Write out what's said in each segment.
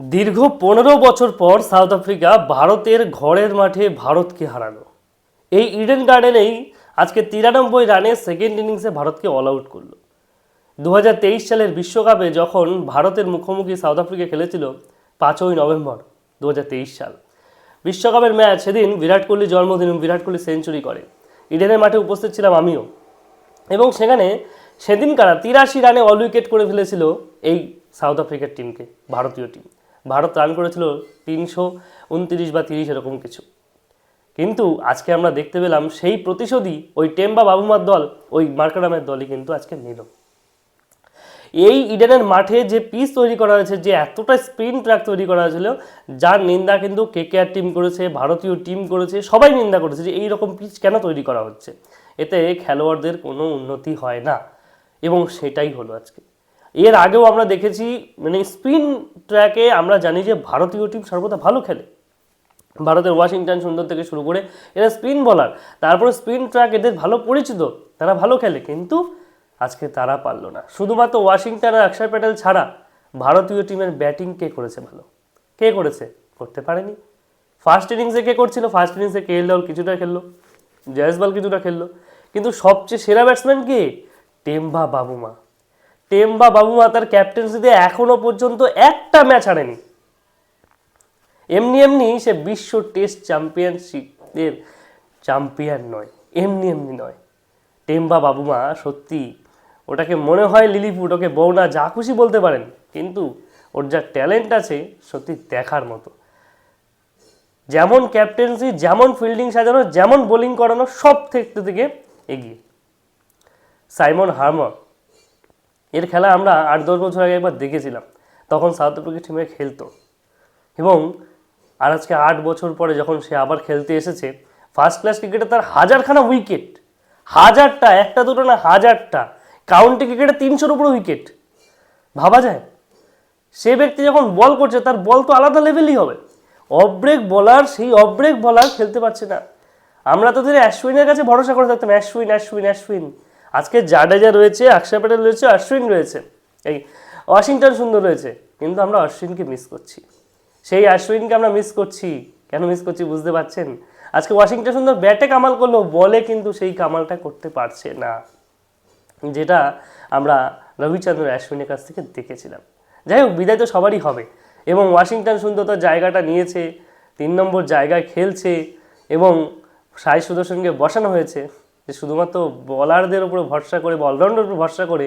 দীর্ঘ পনেরো বছর পর সাউথ আফ্রিকা ভারতের ঘরের মাঠে ভারতকে হারালো। এই ইডেন গার্ডেনেই আজকে তিরানব্বই রানে সেকেন্ড ইনিংসে ভারতকে অল আউট করল। দু সালের বিশ্বকাপে যখন ভারতের মুখোমুখি সাউথ আফ্রিকা খেলেছিল পাঁচই নভেম্বর দু হাজার তেইশ সাল। বিশ্বকাপের ম্যাচ সেদিন বিরাট কোহলির জন্মদিন বিরাট কোহলি সেঞ্চুরি করে। ইডেনের মাঠে উপস্থিত ছিলাম আমিও। এবং সেখানে সেদিনকারা তিরাশি রানে অল উইকেট করে ফেলেছিল এই সাউথ আফ্রিকার টিমকে, ভারতীয় টিম। ভারত রান করেছিল তিনশো উনত্রিশ বা তিরিশ এরকম কিছু। কিন্তু আজকে আমরা দেখতে পেলাম সেই প্রতিশোধই ওই টেম্বা বাবুমার দল, ওই মার্কারামের দলই কিন্তু আজকে নিল। এই ইডেনের মাঠে যে পিচ তৈরি করা হয়েছে, যে এতটা স্পিন ট্র্যাক তৈরি করা হয়েছিল, যার নিন্দা কিন্তু কে কেকেআর টিম করেছে, ভারতীয় টিম করেছে, সবাই নিন্দা করেছে যে এই রকম পিচ কেন তৈরি করা হচ্ছে। এতে খেলোয়াড়দের কোনো উন্নতি হয় না। এবং সেটাই হলো আজকে। এর আগেও আমরা দেখেছি মানে স্পিন ট্র্যাকে আমরা জানি যে ভারতীয় টিম সর্বদা ভালো খেলে। ভারতের ওয়াশিংটন সুন্দর থেকে শুরু করে এরা স্পিন বলার। তারপরে স্পিন ট্র্যাক এদের ভালো পরিচিত, তারা ভালো খেলে, কিন্তু আজকে তারা পারল না। শুধুমাত্র ওয়াশিংটন আর অক্ষয় প্যাটেল ছাড়া ভারতীয় টিমের ব্যাটিং কে করেছে ভালো? কে করেছে? করতে পারেনি। ফার্স্ট ইনিংসে কে করছিল? ফার্স্ট ইনিংসে কে এল কিছুটা খেললো জয়সবাল কিছুটা খেললো। কিন্তু সবচেয়ে সেরা ব্যাটসম্যান কে? Temba Bavuma. টেম্বা বাবুমা তার ক্যাপ্টেন্সিতে এখনও পর্যন্ত একটা ম্যাচ হারেনি। এমনি এমনি সে বিশ্ব টেস্ট চ্যাম্পিয়নশিপের চ্যাম্পিয়ন নয়, এমনি এমনি নয়। টেম্বা বাবুমা সত্যি ওটাকে মনে হয় লিলিপুট ওকে বউনা যা খুশি বলতে পারেন, কিন্তু ওর যা ট্যালেন্ট আছে সত্যি দেখার মতো। যেমন ক্যাপ্টেন্সি যেমন ফিল্ডিং সাজানো, যেমন বোলিং করানো, সব থেকে থেকে এগিয়ে। সাইমন হার্মার এর খেলা আমরা আট দশ বছর আগে একবার দেখেছিলাম। তখন সাউথ আফ্রিকা টিমে খেলতো। এবং আর আজকে আট বছর পরে যখন সে আবার খেলতে এসেছে ফার্স্ট ক্লাস ক্রিকেটে তার হাজারখানা উইকেট হাজারটা, একটা দুটো না হাজারটা। কাউন্টি ক্রিকেটে তিনশোর উপরে উইকেট ভাবা যায়? সে ব্যক্তি যখন বল করছে, তার বল তো আলাদা লেভেলই হবে। অফ ব্রেক বলার সেই অফ ব্রেক বলার খেলতে পারছে না। আমরা তো ধরে অ্যাশ্বিনের কাছে ভরসা করে থাকতাম অ্যাশ্বিন অ্যাশ্বিন অ্যাশ্বিন আজকে জাডেজা রয়েছে অক্ষয় প্যাটেল রয়েছে, অশ্বিন রয়েছে। এই ওয়াশিংটন সুন্দর রয়েছে, কিন্তু আমরা অশ্বিনকে মিস করছি। সেই অশ্বিনকে আমরা মিস করছি। কেন মিস করছি বুঝতে পারছেন? আজকে ওয়াশিংটন সুন্দর, ব্যাটে কামাল করল বলে কিন্তু সেই কামালটা করতে পারছে না। যেটা আমরা রবিচন্দ্র অশ্বিনের কাছ থেকে দেখেছিলাম। যাই হোক, বিদায় তো সবারই হবে। এবং ওয়াশিংটন সুন্দর তার জায়গাটা নিয়েছে, তিন নম্বর জায়গায় খেলছে, এবং সাই সুদর্শনকে বসানো হয়েছে। যে শুধুমাত্র বলারদের উপরে ভরসা করে বা অলরাউন্ডার উপর ভরসা করে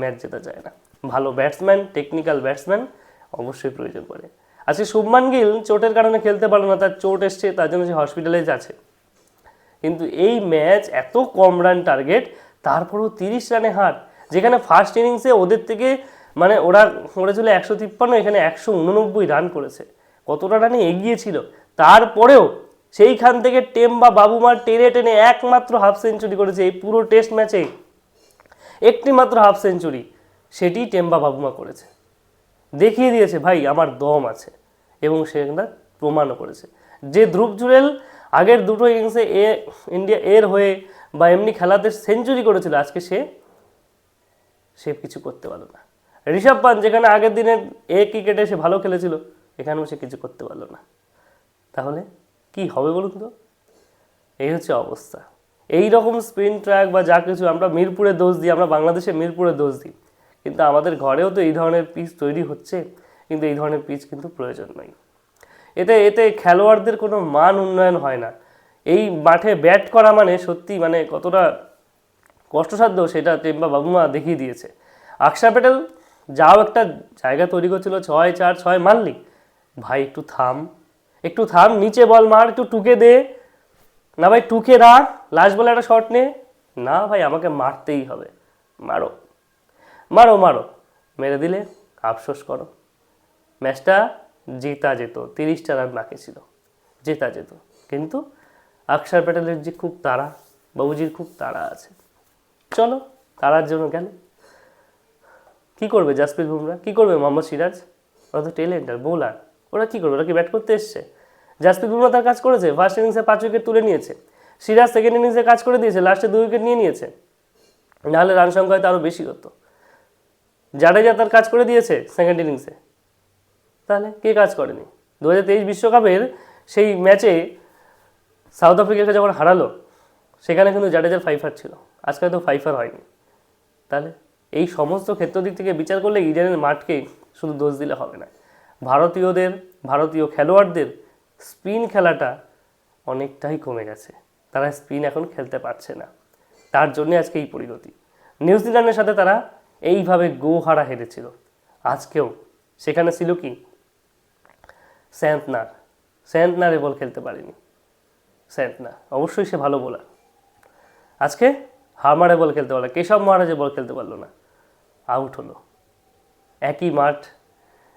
ম্যাচ জেতা যায় না। ভালো ব্যাটসম্যান টেকনিক্যাল ব্যাটসম্যান অবশ্যই প্রয়োজন পড়ে। আজকে শুভমান গিল চোটের কারণে খেলতে পারল না, তার চোট এসছে, তার জন্য সে হসপিটালাইজ আছে। কিন্তু এই ম্যাচ এত কম রান টার্গেট তারপরেও তিরিশ রানে হার, যেখানে ফার্স্ট ইনিংসে ওদের থেকে মানে ওরা করেছিল একশো তিপ্পান্ন, এখানে একশো উননব্বই রান করেছে। কতটা রানে এগিয়ে ছিল, তারপরেও সেইখান থেকে টেম বা বাবুমার টেনে টেনে একমাত্র হাফ সেঞ্চুরি করেছে এই পুরো টেস্ট ম্যাচে একটি মাত্র হাফ সেঞ্চুরি সেটি টেম্বা বাবুমা করেছে। দেখিয়ে দিয়েছে, ভাই, আমার দম আছে। এবং সেটা প্রমাণও করেছে। যে ধ্রুব জুরেল আগের দুটো ইনিংসে এ ইন্ডিয়া এর হয়ে বা এমনি খেলাতে সেঞ্চুরি করেছিল, আজকে সে সে কিছু করতে পারল না। ঋষভ পান যেখানে আগের দিনের এ ক্রিকেটে সে ভালো খেলেছিল, এখানেও সে কিছু করতে পারল না। তাহলে কি হবে বলুন তো? এই হচ্ছে অবস্থা। এই রকম স্পিন ট্র্যাক বা যা কিছু আমরা মিরপুরে দোষ দিই, আমরা বাংলাদেশে মিরপুরে দোষ দিই। কিন্তু আমাদের ঘরেও তো এই ধরনের পিচ তৈরি হচ্ছে, কিন্তু এই ধরনের পিচ কিন্তু প্রয়োজন নয় এতে এতে খেলোয়াড়দের কোনো মান উন্নয়ন হয় না। এই মাঠে ব্যাট করা মানে সত্যি মানে কতটা কষ্টসাধ্য সেটা টেম্বা বাবুমা দেখিয়ে দিয়েছে। আকশা প্যাটেল যাও একটা জায়গা তৈরি করছিল ছয় চার, ছয় মারলি। ভাই, একটু থাম। একটু থাম, নিচে বল মার, একটু টুকে দে। না ভাই, টুকে রাখ লাস্ট বলে একটা শট নে। না ভাই, আমাকে মারতেই হবে। মারো। মারো মারো। মেরে দিলে আফসোস করো। ম্যাচটা জেতা যেত, তিরিশটা রান বাকি ছিল। জেতা যেত। কিন্তু অক্ষর প্যাটেলের যে খুব তাড়া, বাবুজির খুব তাড়া আছে। চলো, তাড়ার জন্য গেল। কি করবে জাসপ্রীত বুমরা? কি করবে মোহাম্মদ সিরাজ? ওরা তো টেলেন্টার বোলার ওরা কি করবে? ওরা কি ব্যাট করতে এসছে? জাসপ্রীত বুমরা তার কাজ করেছে? ফার্স্ট ইনিংসে পাঁচ উইকেট তুলে নিয়েছে। সিরাজ সেকেন্ড ইনিংসে কাজ করে দিয়েছে লাস্টে দুই উইকেট নিয়ে নিয়েছে। নাহলে রান সংখ্যা হয়তো আরও বেশি হতো। জাডেজা তার কাজ করে দিয়েছে সেকেন্ড ইনিংসে তাহলে কে কাজ করেনি? দু হাজার তেইশ বিশ্বকাপের সেই ম্যাচে সাউথ আফ্রিকাকে যখন হারালো, সেখানে কিন্তু জাডেজার ফাইফার ছিল। আজকে তো ফাইফার হয়নি। তাহলে এই সমস্ত ক্ষেত্র দিক থেকে বিচার করলে ইডেনের মাঠকে শুধু দোষ দিলে হবে না। ভারতীয়দের, ভারতীয় খেলোয়াড়দের স্পিন খেলাটা অনেকটাই কমে গেছে। তারা স্পিন এখন খেলতে পারছে না। তার জন্যে আজকে এই পরিণতি। নিউজিল্যান্ডের সাথে তারা এইভাবে গো হারা হেরেছিল। আজকেও সেখানে ছিল কি? স্যান্তনার স্যান্টনারে বল খেলতে পারেনি। স্যান্টনার। অবশ্যই সে ভালো বোলার। আজকে হামারে বল খেলতে পারল কেশব মহারাজে বল খেলতে পারল না। আউট হলো। একই মাঠ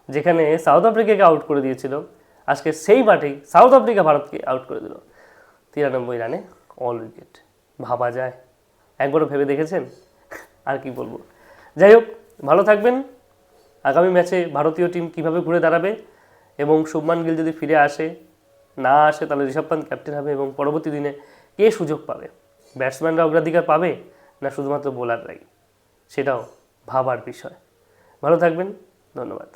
যেখানে সাউথ আফ্রিকাকে আউট করে দিয়েছিল। আজকে সেই মাঠেই সাউথ আফ্রিকা ভারতকে আউট করে দিল। তিরানব্বই রানে অল উইকেট ভাবা যায়। একবারও ভেবে দেখেছেন? আর কি বলব। যাই হোক, ভালো থাকবেন। আগামী ম্যাচে ভারতীয় টিম কীভাবে ঘুরে দাঁড়াবে এবং শুভমান গিল যদি ফিরে আসে, না আসে, তাহলে ঋষভ পান্ত ক্যাপ্টেন হবে এবং পরবর্তী দিনে কে সুযোগ পাবে? ব্যাটসম্যানরা অগ্রাধিকার পাবে না শুধুমাত্র বোলাররাই সেটাও ভাবার বিষয়। ভালো থাকবেন। ধন্যবাদ।